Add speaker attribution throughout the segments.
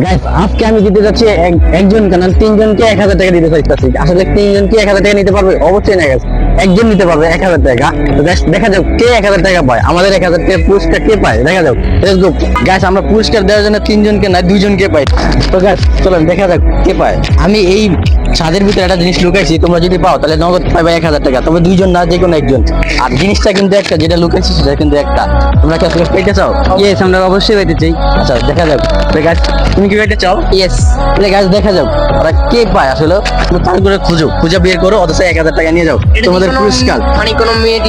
Speaker 1: Guys আজকে আমি দিতে যাচ্ছি এক- একজন কেন তিনজনকে এক হাজার টাকা দিতে চাইতেছি। আসলে তিনজনকে এক হাজার টাকা নিতে পারবে? অবশ্যই না guys। একজন নিতে পারবে এক হাজার টাকা। দেখা যাক কে এক হাজার টাকা পায়। আমাদের এক হাজার টাকা পুরস্কার কে পায়? দেখা যাক। গাছ আমরা পুরস্কার দেওয়ার জন্য তিনজনকে না দুইজনকে পাই। তো গাছ চলেন দেখা যাক কে পায়। আমি এই ছাদের ভিতরে একটা জিনিস লুকাইছি তোমরা যদি পাও তাহলে নগদ পাইবে এক হাজার টাকা। তবে দুইজন না যে কোনো একজন। আর জিনিসটা কিন্তু একটা যেটা লুকাইছি সেটা কিন্তু একটা। তোমরা কি আসলে পেতে চাও? ইয়েস আমরা অবশ্যই পেতে চাই। আচ্ছা দেখা যাক। তো গাছ তুমি কি পেতে চাও? ইয়েস তাহলে গাছ দেখা যাক। ওরা কে পায় আসলে? তুমি তার করে খুঁজো। খুঁজে বের করো অথচ এক হাজার টাকা নিয়ে যাও। তোমাদের পুরস্কার।
Speaker 2: মানে কোনো মিনিট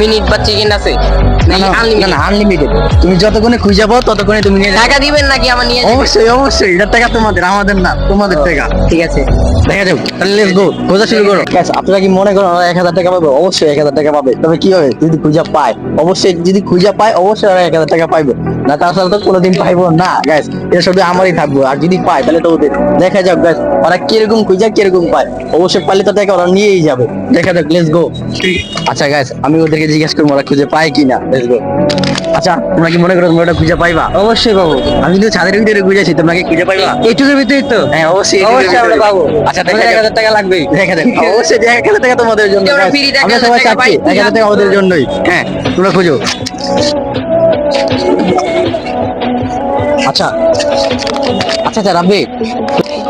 Speaker 2: মিনিট বা সেকেন্ড আছে?
Speaker 1: না না,
Speaker 2: আনলিমিটেড
Speaker 1: তুমি যতক্ষণে খুঁজে পাও ততক্ষণে তুমি নিয়ে
Speaker 2: টাকা দিবেন নাকি আমার নিয়ে?
Speaker 1: অবশ্যই অবশ্যই। এটার টাকা তোমাদের আমাদের না তোমাদের টাকা।
Speaker 2: ঠিক আছে।
Speaker 1: দেখা যাক। তাহলে লেটস গো খোঁজা শুরু করো। গ্যাস আপনারা কি মনে করেন ওরা এক হাজার টাকা পাবে? অবশ্যই এক হাজার টাকা পাবে। তবে কি হবে? যদি খুঁজা পায় অবশ্যই যদি খুঁজে পায় অবশ্যই ওরা এক হাজার টাকা পাইবে। না তাছাড়া তো কোনোদিন পাইবো না গ্যাস এটা শুধু আমারই থাকব আর যদি পায় তাহলে তো ওদের দেখা যাক গ্যাস ওরা কীরকম খুঁজা কীরকম পায়। অবশ্যই পাইলে তো টাকা ওরা নিয়েই যাবে। দেখা যাক লেটস গো আচ্ছা গ্যাস আমি ওদেরকে জিজ্ঞেস করব ওরা খুঁজে পায় কিনা। লেটস গো আচ্ছা তোমরা কি মনে করো তোমরা ওটা খুঁজে পাইবা? অবশ্যই পাবো। আমি কিন্তু ছাদের ভিতরে খুঁজেছি তোমরা কি খুঁজে পাইবা? এইটুকুর ভিতরে তো? হ্যাঁ অবশ্যই
Speaker 2: অবশ্যই আমরা পাবো।
Speaker 1: আচ্ছা দেখা যাক।
Speaker 2: 1000 টাকা লাগবেই।
Speaker 1: দেখা যাক অবশ্যই এক হাজার টাকা তোমাদের জন্য
Speaker 2: আমরা তে
Speaker 1: সবাই চাচ্ছি
Speaker 2: পাই।
Speaker 1: এক হাজার টাকা আমাদের জন্যই। হ্যাঁ তোমরা খুঁজো। আচ্ছা আচ্ছা আচ্ছা রাব্বি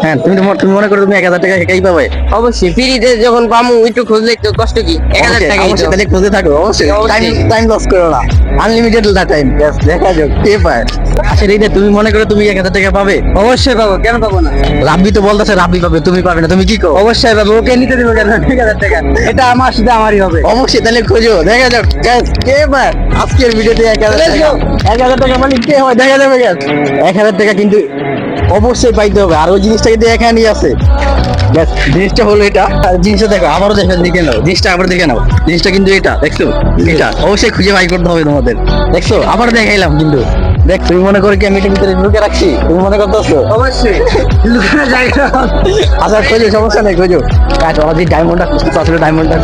Speaker 1: হ্যাঁ তুমি তুমি মনে করো তুমি এক হাজার টাকা একাই পাবে।
Speaker 2: অবশ্যই ফ্রিতে যখন পামু একটু খুঁজলে একটু কষ্ট কি? এক হাজার টাকা
Speaker 1: অবশ্যই তাহলে খুঁজে থাকো অবশ্যই। টাইম টাইম লস করো না। আনলিমিটেড টাইম দেখা যাক কে পায়। আচ্ছা তুমি মনে করো তুমি এক হাজার টাকা পাবে?
Speaker 2: অবশ্যই পাবো কেন পাবো না?
Speaker 1: রাব্বি তো বলতেছে রাব্বি পাবে তুমি পাবে না তুমি কি কো
Speaker 2: অবশ্যই পাবো ওকে নিতে দেবো কেন? এক হাজার টাকা। এটা আমার সাথে আমারই হবে।
Speaker 1: অবশ্যই তাহলে খোঁজো দেখা যাক কে পায়? আজকের ভিডিওতে এক হাজার টাকা. এক হাজার টাকা মানে কে হয় দেখা যাবে। এক হাজার টাকা কিন্তু অবশ্যই পাইতে হবে আর ওই জিনিসটা কিন্তু এখানেই আছে। জিনিসটা হলো এটা। জিনিসটা দেখো, আবারও দেখে দেখে নাও। জিনিসটা আবার দেখে নাও। জিনিসটা কিন্তু এটা, দেখছ? এটা অবশ্যই খুঁজে বাই করতে হবে তোমাদের। দেখছ? আবার দেখাইলাম কিন্তু। দেখ তুমি মনে করো কি আমি এটার ভিতরে ঢুকে রাখছি? তুমি মনে করতেছো?
Speaker 2: অবশ্যই। লুকানো জায়গা
Speaker 1: আচ্ছা খোঁজো সমস্যা নেই খোঁজো। কাজ ওরা যে ডায়মন্ডটা খুঁজতে আসলে ডায়মন্ডটা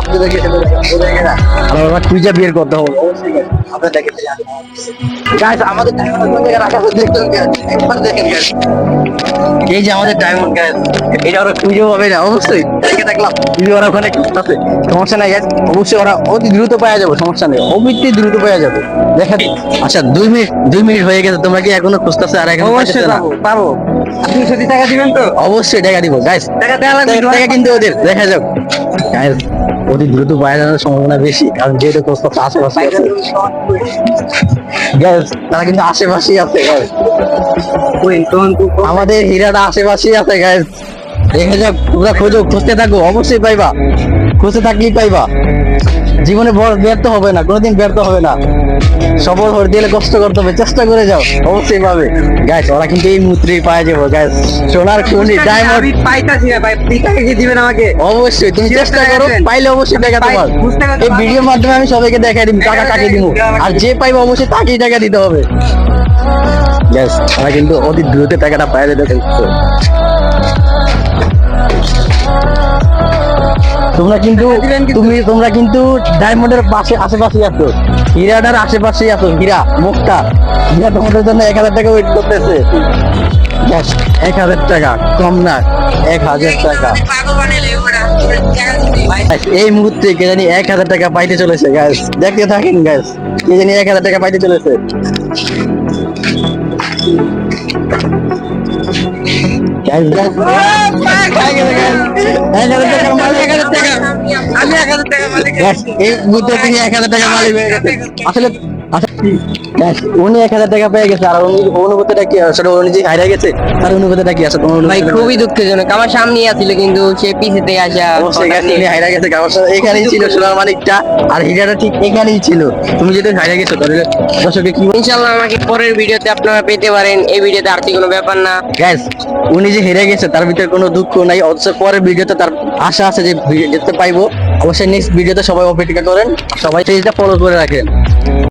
Speaker 1: আপনাদেরকে আর ওরা খুঁজে বের করতে হবে। আপনারা গাইস আমাদের ডায়মন্ড কোন জায়গায় রাখা আছে? দেখতে একবার দেখেন। এই যে আমাদের ডায়মন্ড গাইস এটা ওরা খুঁজে পাবে না অবশ্যই। দেখে দেখলাম যদি ওরা ওখানে খুঁজতেছে সমস্যা নাই guys, অবশ্যই ওরা অতি দ্রুত পাওয়া যাবে সমস্যা নেই। অবশ্যই দ্রুত পাওয়া যাবে। দেখা আচ্ছা দুই মিনিট দুই মিনিট হয়ে গেছে তোমরা কি এখনও খুঁজতেছে আর এখন
Speaker 2: অবশ্যই পাবো টাকা দিবেন তো?
Speaker 1: অবশ্যই টাকা দিব গাইস
Speaker 2: টাকা দেওয়া লাগবে
Speaker 1: টাকা কিন্তু ওদের দেখা যাক। গাইস অতি দ্রুত যাওয়ার সম্ভাবনা বেশি কারণ যেহেতু আশেপাশে আছে। গাইস তারা কিন্তু আশেপাশেই আছে গাইস আমাদের হীরাটা আশেপাশেই আছে গাইস দেখা যাক তোমরা খোঁজো খুঁজতে থাকো অবশ্যই পাইবা। খুঁজতে থাকলেই পাইবা। জীবনে বড় ব্যর্থ হবে না কোনোদিন ব্যর্থ হবে না। সফল হতে গেলে কষ্ট করতে হবে চেষ্টা করে যাও অবশ্যই পাবে। গাইস ওরা কিন্তু এই মুহূর্তেই পাওয়া যাব গাইস সোনার খুনি ডায়মন্ড
Speaker 2: পাইতাছি না ভাই টাকা কি দিবেন আমাকে?
Speaker 1: অবশ্যই তুমি চেষ্টা করো পাইলে অবশ্যই টাকা তোমার। এই ভিডিওর মাধ্যমে আমি সবাইকে দেখাই দিব টাকা কাকে দিব। আর যে পাইবে অবশ্যই তাকেই টাকা দিতে হবে। গ্যাস তারা কিন্তু অতি দ্রুত টাকাটা পাই যেতে দেখছ তোমরা কিন্তু তুমি তোমরা কিন্তু ডায়মন্ডের পাশে আশেপাশে আছো। হীরাটার আশেপাশেই আছো। হীরা মুখটা হীরা তোমাদের জন্য এক হাজার টাকা ওয়েট করতেছে। এক হাজার টাকা। কম না এক হাজার টাকা। এই মুহূর্তে কে জানি এক হাজার টাকা পাইতে চলেছে গ্যাস দেখতে থাকেন গ্যাস কে জানি এক হাজার টাকা পাইতে চলেছে। এক হাজার টাকা।
Speaker 2: আমি এক হাজার টাকা মালিক।
Speaker 1: আসলে উনি এক হাজার টাকা পেয়ে গেছে আর উনি অনুভূতিটা কি? আসলে উনি যে হারিয়ে গেছে তার অনুভূতিটা কি? আছে তোমার
Speaker 2: ভাই খুবই দুঃখজনক। আমার সামনে আছিল কিন্তু সে পিছেতে আসা
Speaker 1: উনি হাইরা গেছে কাগজটা এখানেই ছিল সোনার মানিকটা আর হিরাটা ঠিক এখানেই ছিল। তুমি যদি হাইরা গেছো তাহলে দর্শকে কি
Speaker 2: ইনশাল্লাহ আমাকে পরের ভিডিওতে আপনারা পেতে পারেন। এই ভিডিওতে আর্থিক কোনো ব্যাপার না।
Speaker 1: গ্যাস উনি যে হেরে গেছে তার ভিতরে কোনো দুঃখ নাই। অথচ পরের ভিডিওতে তার আশা আছে যে ভিডিও দেখতে পাইবো। অবশ্যই নেক্সট ভিডিওতে সবাই অপেক্ষা করেন সবাই পেজটা ফলো করে রাখেন।